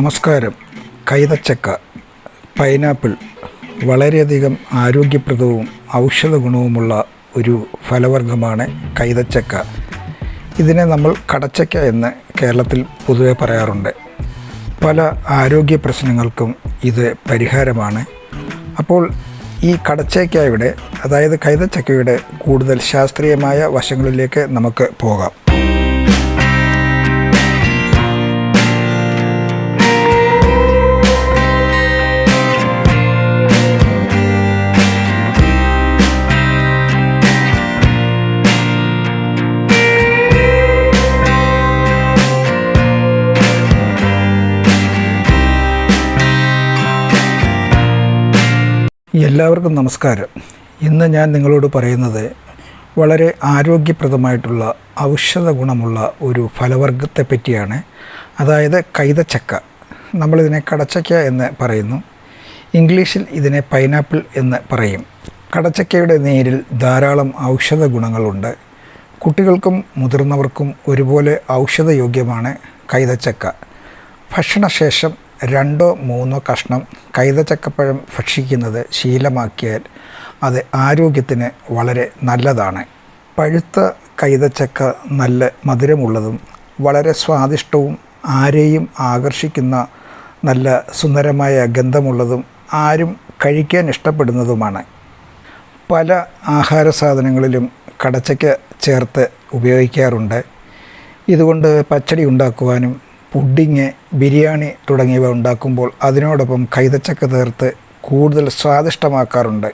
നമസ്കാരം. കൈതച്ചക്ക പൈനാപ്പിൾ വളരെയധികം ആരോഗ്യപ്രദവും ഔഷധ ഗുണവുമുള്ള ഒരു ഫലവർഗമാണ് കൈതച്ചക്ക. ഇതിനെ നമ്മൾ കടച്ചക്ക എന്ന് കേരളത്തിൽ പൊതുവെ പറയാറുണ്ട്. പല ആരോഗ്യ പ്രശ്നങ്ങൾക്കും ഇത് പരിഹാരമാണ്. അപ്പോൾ ഈ കടച്ചക്കയുടെ അതായത് കൈതച്ചക്കയുടെ കൂടുതൽ ശാസ്ത്രീയമായ വശങ്ങളിലേക്ക് നമുക്ക് പോകാം. എല്ലാവർക്കും നമസ്കാരം. ഇന്ന് ഞാൻ നിങ്ങളോട് പറയുന്നത് വളരെ ആരോഗ്യപ്രദമായിട്ടുള്ള ഔഷധ ഗുണമുള്ള ഒരു ഫലവർഗത്തെ പറ്റിയാണ്. അതായത് കൈതച്ചക്ക. നമ്മളിതിനെ കടച്ചക്ക എന്ന് പറയുന്നു. ഇംഗ്ലീഷിൽ ഇതിനെ പൈനാപ്പിൾ എന്ന് പറയും. കടച്ചക്കയുടെ നീരിൽ ധാരാളം ഔഷധ ഗുണങ്ങളുണ്ട്. കുട്ടികൾക്കും മുതിർന്നവർക്കും ഒരുപോലെ ഔഷധയോഗ്യമാണ് കൈതച്ചക്ക. ഭക്ഷണശേഷം രണ്ടോ മൂന്നോ കഷ്ണം കൈതച്ചക്കപ്പഴം ഭക്ഷിക്കുന്നത് ശീലമാക്കിയാൽ അത് ആരോഗ്യത്തിന് വളരെ നല്ലതാണ്. പഴുത്ത കൈതച്ചക്ക നല്ല മധുരമുള്ളതും വളരെ സ്വാദിഷ്ടവും ആരെയും ആകർഷിക്കുന്ന നല്ല സുന്ദരമായ ഗന്ധമുള്ളതും ആരും കഴിക്കാൻ ഇഷ്ടപ്പെടുന്നതുമാണ്. പല ആഹാര സാധനങ്ങളിലും കടച്ചക്ക ചേർത്ത് ഉപയോഗിക്കാറുണ്ട്. ഇതുകൊണ്ട് പച്ചടി ഉണ്ടാക്കുവാനും പുഡിങ് ബിരിയാണി തുടങ്ങിയവ ഉണ്ടാക്കുമ്പോൾ അതിനോടൊപ്പം കൈതച്ചക്ക ചേർത്ത് കൂടുതൽ സ്വാദിഷ്ടമാക്കാറുണ്ട്.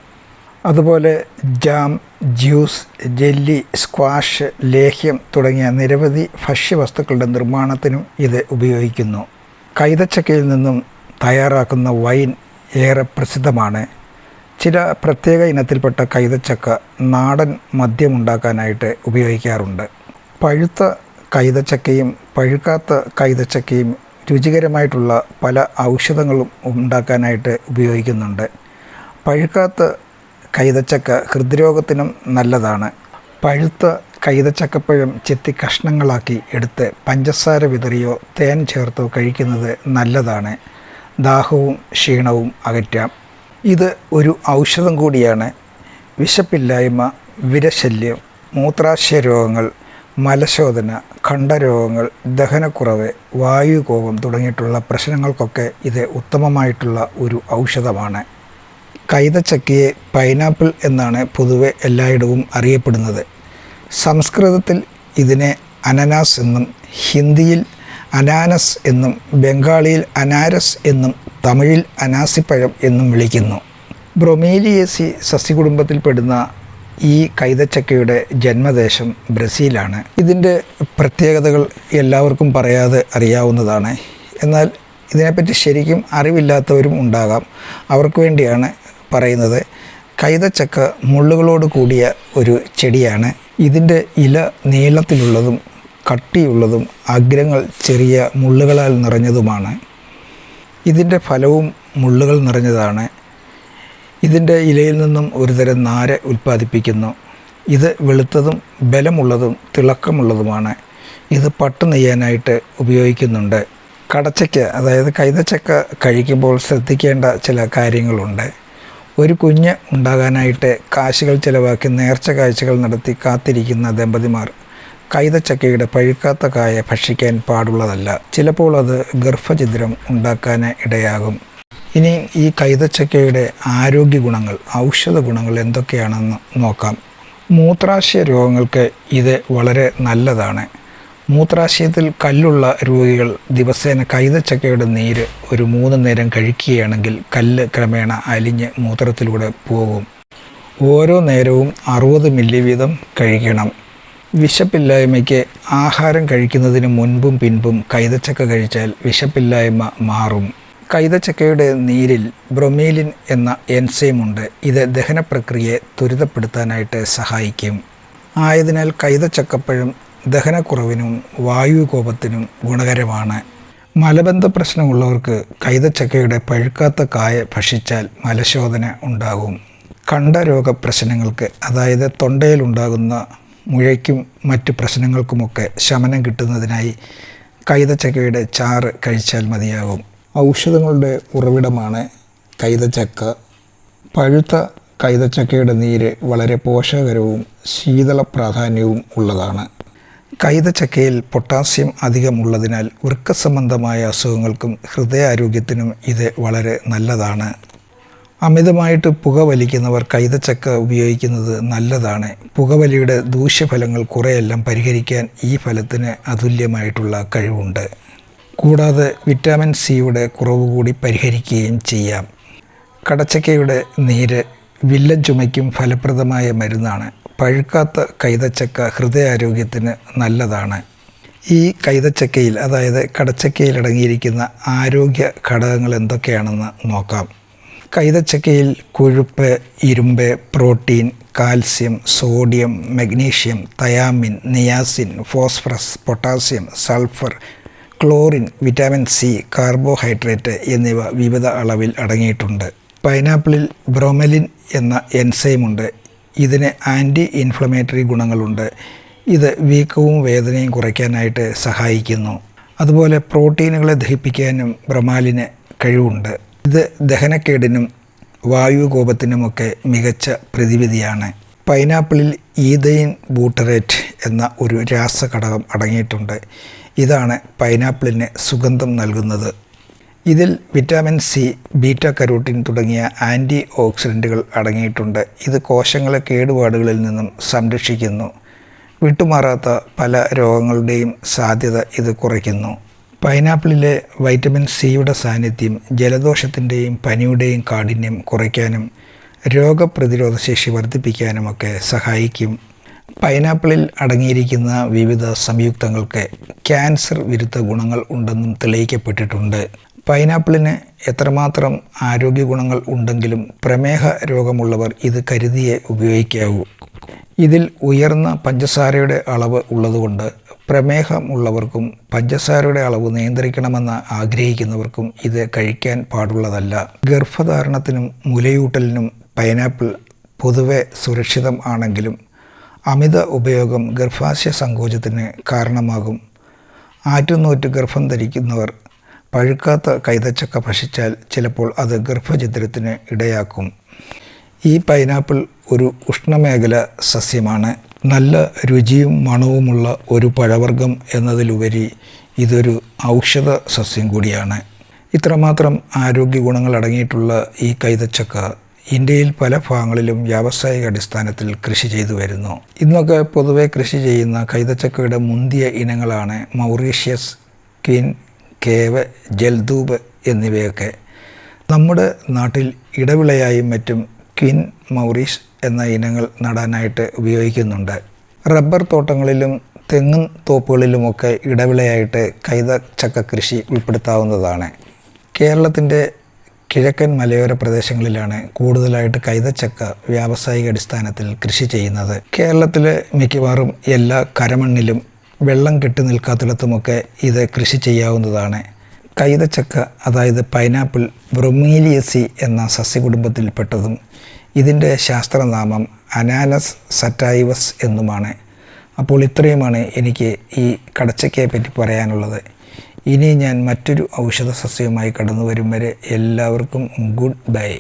അതുപോലെ ജാം ജ്യൂസ് ജെല്ലി സ്ക്വാഷ് ലേഹ്യം തുടങ്ങിയ നിരവധി ഭക്ഷ്യവസ്തുക്കളുടെ നിർമ്മാണത്തിനും ഇത് ഉപയോഗിക്കുന്നു. കൈതച്ചക്കയിൽ നിന്നും തയ്യാറാക്കുന്ന വൈൻ ഏറെ പ്രസിദ്ധമാണ്. ചില പ്രത്യേക ഇനത്തിൽപ്പെട്ട കൈതച്ചക്ക നാടൻ മദ്യമുണ്ടാക്കാനായിട്ട് ഉപയോഗിക്കാറുണ്ട്. പഴുത്ത കൈതച്ചക്കയും പഴുക്കാത്ത കൈതച്ചക്കയും രുചികരമായിട്ടുള്ള പല ഔഷധങ്ങളും ഉണ്ടാക്കാനായിട്ട് ഉപയോഗിക്കുന്നുണ്ട്. പഴുക്കാത്ത കൈതച്ചക്ക ഹൃദ്രോഗത്തിനും നല്ലതാണ്. പഴുത്ത കൈതച്ചക്കപ്പഴം ചെത്തി കഷ്ണങ്ങളാക്കി എടുത്ത് പഞ്ചസാര വിതറിയോ തേൻ ചേർത്തോ കഴിക്കുന്നത് നല്ലതാണ്. ദാഹവും ക്ഷീണവും അകറ്റാം. ഇത് ഒരു ഔഷധം കൂടിയാണ്. വിശപ്പില്ലായ്മ വിരശല്യം മൂത്രാശയ രോഗങ്ങൾ മലശോധന ഖണ്ഡരോഗങ്ങൾ ദഹനക്കുറവ് വായുകോപം തുടങ്ങിയിട്ടുള്ള പ്രശ്നങ്ങൾക്കൊക്കെ ഇത് ഉത്തമമായിട്ടുള്ള ഒരു ഔഷധമാണ്. കൈതച്ചക്കയെ പൈനാപ്പിൾ എന്നാണ് പൊതുവെ എല്ലായിടവും അറിയപ്പെടുന്നത്. സംസ്കൃതത്തിൽ ഇതിനെ അനനാസ് എന്നും ഹിന്ദിയിൽ അനാനസ് എന്നും ബംഗാളിയിൽ അനാരസ് എന്നും തമിഴിൽ അനാസിപ്പഴം എന്നും വിളിക്കുന്നു. ബ്രൊമീലിയേസി സസ്യകുടുംബത്തിൽപ്പെടുന്ന ഈ കൈതച്ചക്കയുടെ ജന്മദേശം ബ്രസീലാണ്. ഇതിന്റെ പ്രത്യേകതകൾ എല്ലാവർക്കും പറയാതെ അറിയാവുന്നതാണ്. എന്നാൽ ഇതിനെപ്പറ്റി ശരിക്കും അറിവില്ലാത്തവരും ഉണ്ടാകാം. അവർക്ക് വേണ്ടിയാണ് പറയുന്നത്. കൈതച്ചക്ക മുള്ളുകളോട് കൂടിയ ഒരു ചെടിയാണ്. ഇതിന്റെ ഇല നീളത്തിലുള്ളതും കട്ടിയുള്ളതും അഗ്രങ്ങൾ ചെറിയ മുള്ളുകളാൽ നിറഞ്ഞതുമാണ്. ഇതിന്റെ ഫലവും മുള്ളുകൾ നിറഞ്ഞതാണ്. ഇതിന്റെ ഇലയിൽ നിന്നും ഒരുതരം നാര് ഉൽപ്പാദിപ്പിക്കുന്നു. ഇത് വെളുത്തതും ബലമുള്ളതും തിളക്കമുള്ളതുമാണ്. ഇത് പട്ട് നെയ്യാനായിട്ട് ഉപയോഗിക്കുന്നുണ്ട്. കടച്ചയ്ക്ക് അതായത് കൈതച്ചക്ക കഴിക്കുമ്പോൾ ശ്രദ്ധിക്കേണ്ട ചില കാര്യങ്ങളുണ്ട്. ഒരു കുഞ്ഞ് ഉണ്ടാകാനായിട്ട് കാശുകൾ ചിലവാക്കി നേർച്ച കാഴ്ചകൾ നടത്തി കാത്തിരിക്കുന്ന ദമ്പതിമാർ കൈതച്ചക്കയുടെ പഴുക്കാത്ത കായ ഭക്ഷിക്കാൻ പാടുള്ളതല്ല. ചിലപ്പോൾ അത് ഗർഭഛിദ്രം ഉണ്ടാക്കാൻ ഇടയാകും. ഇനി ഈ കൈതച്ചക്കയുടെ ആരോഗ്യ ഗുണങ്ങൾ ഔഷധ ഗുണങ്ങൾ എന്തൊക്കെയാണെന്ന് നോക്കാം. മൂത്രാശയ രോഗങ്ങൾക്ക് ഇത് വളരെ നല്ലതാണ്. മൂത്രാശയത്തിൽ കല്ലുള്ള രോഗികൾ ദിവസേന കൈതച്ചക്കയുടെ നീര് ഒരു മൂന്ന് നേരം കഴിക്കുകയാണെങ്കിൽ കല്ല് ക്രമേണ അലിഞ്ഞ് മൂത്രത്തിലൂടെ പോകും ഓരോ നേരവും അറുപത് മില്ലി വീതം കഴിക്കണം. വിശപ്പില്ലായ്മയ്ക്ക് ആഹാരം കഴിക്കുന്നതിന് മുൻപും പിൻപും കൈതച്ചക്ക കഴിച്ചാൽ വിശപ്പില്ലായ്മ മാറും. കൈതച്ചക്കയുടെ നീരിൽ ബ്രൊമീലിൻ എന്ന എൻസൈമുണ്ട് ഇത് ദഹന പ്രക്രിയയെ ത്വരിതപ്പെടുത്താനായിട്ട് സഹായിക്കും. ആയതിനാൽ കൈതച്ചക്കപ്പഴം ദഹനക്കുറവിനും വായുകോപത്തിനും ഗുണകരമാണ്. മലബന്ധ പ്രശ്നമുള്ളവർക്ക് കൈതച്ചക്കയുടെ പഴുക്കാത്ത കായ ഭക്ഷിച്ചാൽ മലശോധന ഉണ്ടാകും. കണ്ഠരോഗ പ്രശ്നങ്ങൾക്ക് അതായത് തൊണ്ടയിലുണ്ടാകുന്ന മുഴയ്ക്കും മറ്റു പ്രശ്നങ്ങൾക്കുമൊക്കെ ശമനം കിട്ടുന്നതിനായി കൈതച്ചക്കയുടെ ചാറ് കഴിച്ചാൽ മതിയാകും. ഔഷധങ്ങളുടെ ഉറവിടമാണ് കൈതച്ചക്ക. പഴുത്ത കൈതച്ചക്കയുടെ നീര് വളരെ പോഷകരവും ശീതള പ്രാധാന്യവും ഉള്ളതാണ്. കൈതച്ചക്കയിൽ പൊട്ടാസ്യം അധികമുള്ളതിനാൽ വൃക്ക സംബന്ധമായ അസുഖങ്ങൾക്കും ഹൃദയാരോഗ്യത്തിനും ഇത് വളരെ നല്ലതാണ്. അമിതമായിട്ട് പുകവലിക്കുന്നവർ കൈതച്ചക്ക ഉപയോഗിക്കുന്നത് നല്ലതാണ്. പുകവലിയുടെ ദൂഷ്യഫലങ്ങൾ കുറേയെല്ലാം പരിഹരിക്കാൻ ഈ ഫലത്തിന് അതുല്യമായിട്ടുള്ള കഴിവുണ്ട്. കൂടാതെ വിറ്റാമിൻ സിയുടെ കുറവ് കൂടി പരിഹരിക്കുകയും ചെയ്യാം. കടച്ചക്കയുടെ നീര് വില്ലൻ ചുമയ്ക്കും ഫലപ്രദമായ മരുന്നാണ്. പഴുക്കാത്ത കൈതച്ചക്ക ഹൃദയാരോഗ്യത്തിന് നല്ലതാണ്. ഈ കൈതച്ചക്കയിൽ അതായത് കടച്ചക്കയിൽ അടങ്ങിയിരിക്കുന്ന ആരോഗ്യ ഘടകങ്ങൾ എന്തൊക്കെയാണെന്ന് നോക്കാം. കൈതച്ചക്കയിൽ കൊഴുപ്പ് ഇരുമ്പ് protein calcium sodium magnesium thiamine niacin phosphorus potassium sulphur chlorine vitamin C carbohydrate എന്നിവ വിവിധ അളവിൽ അടങ്ങിയിട്ടുണ്ട്. പൈനാപ്പിളിൽ ബ്രോമലിൻ എന്ന എൻസൈമുണ്ട്. ഇതിന് ആന്റി ഇൻഫ്ലമേറ്ററി ഗുണങ്ങളുണ്ട്. ഇത് വീക്കവും വേദനയും കുറയ്ക്കാനായിട്ട് സഹായിക്കുന്നു. അതുപോലെ പ്രോട്ടീനുകളെ ദഹിപ്പിക്കാനും ബ്രമാലിന് കഴിവുണ്ട്. ഇത് ദഹനക്കേടിനും വായുകോപത്തിനുമൊക്കെ മികച്ച പ്രതിവിധിയാണ്. പൈനാപ്പിളിൽ ഈതയിൻ ബൂട്ടറേറ്റ് എന്ന ഒരു രാസഘടകം അടങ്ങിയിട്ടുണ്ട്. ഇതാണ് പൈനാപ്പിളിന് സുഗന്ധം നൽകുന്നത്. ഇതിൽ വിറ്റാമിൻ സി ബീറ്റ കരോട്ടിൻ തുടങ്ങിയ ആന്റി ഓക്സിഡന്റുകൾ അടങ്ങിയിട്ടുണ്ട്. ഇത് കോശങ്ങളെ കേടുപാടുകളിൽ നിന്നും സംരക്ഷിക്കുന്നു. വിട്ടുമാറാത്ത പല രോഗങ്ങളുടെയും സാധ്യത ഇത് കുറയ്ക്കുന്നു. പൈനാപ്പിളിലെ വൈറ്റമിൻ സിയുടെ സാന്നിധ്യം ജലദോഷത്തിന്റെയും പനിയുടെയും കാഠിന്യം കുറയ്ക്കാനും രോഗപ്രതിരോധ ശേഷി വർദ്ധിപ്പിക്കാനുമൊക്കെ സഹായിക്കും. പൈനാപ്പിളിൽ അടങ്ങിയിരിക്കുന്ന വിവിധ സംയുക്തങ്ങൾക്ക് ക്യാൻസർ വിരുദ്ധ ഗുണങ്ങൾ ഉണ്ടെന്നും തെളിയിക്കപ്പെട്ടിട്ടുണ്ട്. പൈനാപ്പിളിന് എത്രമാത്രം ആരോഗ്യ ഗുണങ്ങൾ ഉണ്ടെങ്കിലും പ്രമേഹ രോഗമുള്ളവർ ഇത് കരുതിയേ ഉപയോഗിക്കാവൂ. ഇതിൽ ഉയർന്ന പഞ്ചസാരയുടെ അളവ് ഉള്ളതുകൊണ്ട് പ്രമേഹമുള്ളവർക്കും പഞ്ചസാരയുടെ അളവ് നിയന്ത്രിക്കണമെന്ന് ആഗ്രഹിക്കുന്നവർക്കും ഇത് കഴിക്കാൻ പാടുള്ളതല്ല. ഗർഭധാരണത്തിനും മുലയൂട്ടലിനും പൈനാപ്പിൾ പൊതുവെ സുരക്ഷിതം ആണെങ്കിലും അമിത ഉപയോഗം ഗർഭാശയ സങ്കോചത്തിന് കാരണമാകും. ആറ്റുനൂറ്റ് ഗർഭം ധരിക്കുന്നവർ പഴുക്കാത്ത കൈതച്ചക്ക ഭക്ഷിച്ചാൽ ചിലപ്പോൾ അത് ഗർഭഛിദ്രത്തിന് ഇടയാക്കും. ഈ പൈനാപ്പിൾ ഒരു ഉഷ്ണമേഖല സസ്യമാണ്. നല്ല രുചിയും മണവുമുള്ള ഒരു പഴവർഗം എന്നതിലുപരി ഇതൊരു ഔഷധ സസ്യം കൂടിയാണ്. ഇത്രമാത്രം ആരോഗ്യ ഗുണങ്ങൾ അടങ്ങിയിട്ടുള്ള ഈ കൈതച്ചക്ക ഇന്ത്യയിൽ പല ഭാഗങ്ങളിലും വ്യാവസായിക അടിസ്ഥാനത്തിൽ കൃഷി ചെയ്തു വരുന്നു. ഇന്നൊക്കെ പൊതുവെ കൃഷി ചെയ്യുന്ന കൈതച്ചക്കയുടെ മുന്തിയ ഇനങ്ങളാണ് മൗറീഷ്യസ് ക്വീൻ കേവ് ജൽദൂബ് എന്നിവയൊക്കെ. നമ്മുടെ നാട്ടിൽ ഇടവിളയായും മറ്റും ക്വിൻ മൗറീഷ് എന്ന ഇനങ്ങൾ നടാനായിട്ട് ഉപയോഗിക്കുന്നുണ്ട്. റബ്ബർ തോട്ടങ്ങളിലും തെങ്ങും തോപ്പുകളിലുമൊക്കെ ഇടവിളയായിട്ട് കൈതച്ചക്ക കൃഷി ഉൾപ്പെടുത്താവുന്നതാണ്. കേരളത്തിന്റെ കിഴക്കൻ മലയോര പ്രദേശങ്ങളിലാണ് കൂടുതലായിട്ട് കൈതച്ചക്ക വ്യാവസായിക അടിസ്ഥാനത്തിൽ കൃഷി ചെയ്യുന്നത്. കേരളത്തിലെ മിക്കവാറും എല്ലാ കരമണ്ണിലും വെള്ളം കെട്ടി നിൽക്കാത്തിടത്തുമൊക്കെ ഇത് കൃഷി ചെയ്യാവുന്നതാണ്. കൈതച്ചക്ക അതായത് പൈനാപ്പിൾ ബ്രൊമീലിയസി എന്ന സസ്യകുടുംബത്തിൽപ്പെട്ടതും ഇതിന്റെ ശാസ്ത്രനാമം അനാലസ് സറ്റൈവസ് എന്നുമാണ്. അപ്പോൾ ഇത്രയുമാണ് എനിക്ക് ഈ കടച്ചക്കയെ പറ്റി പറയാനുള്ളത്. ഇനി ഞാൻ മറ്റൊരു ഔഷധ സസ്യവുമായി കടന്നു വരും വരെ എല്ലാവർക്കും ഗുഡ് ബൈ.